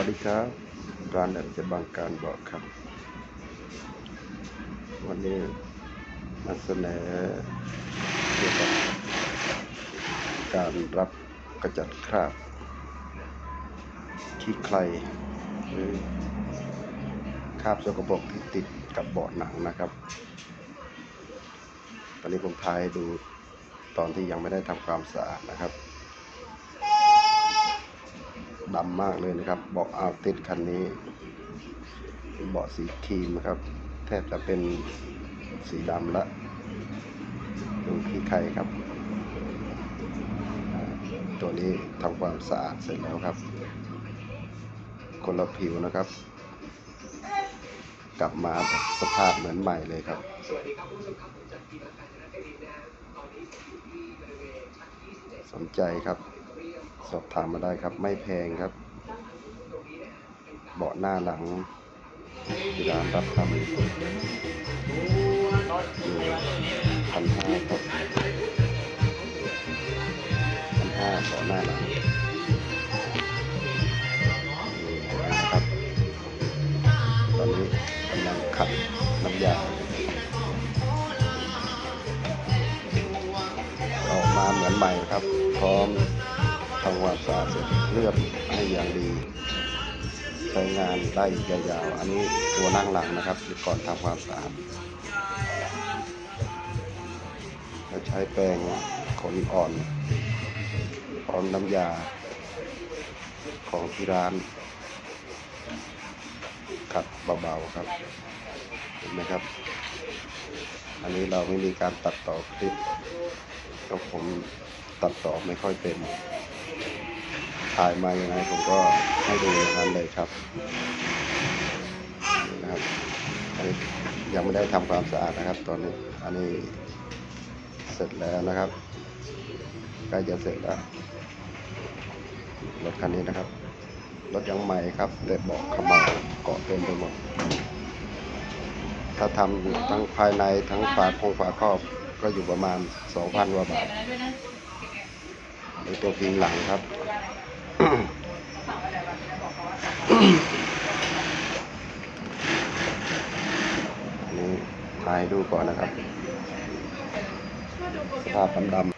วัสดีครับร้านแอมจะบางการบอกครับ วันนี้มาเสนอเกี่ยวกับการรับกระจัดคราบขี้ใครหรือคราบสกปรกที่ติดกับเบาะหนังนะครับ ตอนนี้ผมพายดูตอนที่ยังไม่ได้ทำความสะอาดนะครับ ดำมากเลยนะครับ เบาะอาร์ติสคันนี้ เบาะสีครีมครับ แทบจะเป็นสีดำละ ดูขี้ไข่ครับ ตัวนี้ทำความสะอาดเสร็จแล้วครับ คนละผิวนะครับ กลับมาแบบสภาพเหมือนใหม่เลยครับสนใจครับ สอบถามมาได้ครับ ไม่แพงครับ เบาะหน้าหลังที่ร้านรับทำพันห้าครับพันห้าเบาะหน้าหลังนะครับ ตอนนี้กำลังขัดน้ำยาออกมาเหมือนใหม่ครับ พร้อม ทำความสะอาดเสร็จเลือบให้อย่างดีใช้งานได้ยาวๆอันนี้ตัวนั่งหลังนะครับก่อนทำความสะอาดเราใช้แปรงขนอ่อนพร้อมน้ำยาของที่ร้านขัดเบาๆครับเห็นไหมครับ อันนี้เราไม่มีการตัดต่อคลิปก็ผมตัดต่อไม่ค่อยเป็น ถ่ายมายังไงผมก็ให้ดูอย่างนั้นเลยครับนี่นะครับอันนี้ยังไม่ได้ทำความสะอาดนะครับ ตอนนี้อันนี้เสร็จแล้วนะครับใกล้จะเสร็จแล้วรถคันนี้นะครับรถยังใหม่ครับแต่เบาะขมาเกาะเต็มไปหมดถ้าทำทั้งภายในทั้งฝาคงฝาครอบก็อยู่ประมาณ 2,000กว่าบาทในตัวพิงหลังครับ นี่ถ่ายดูก่อนนะครับ สภาพดำๆ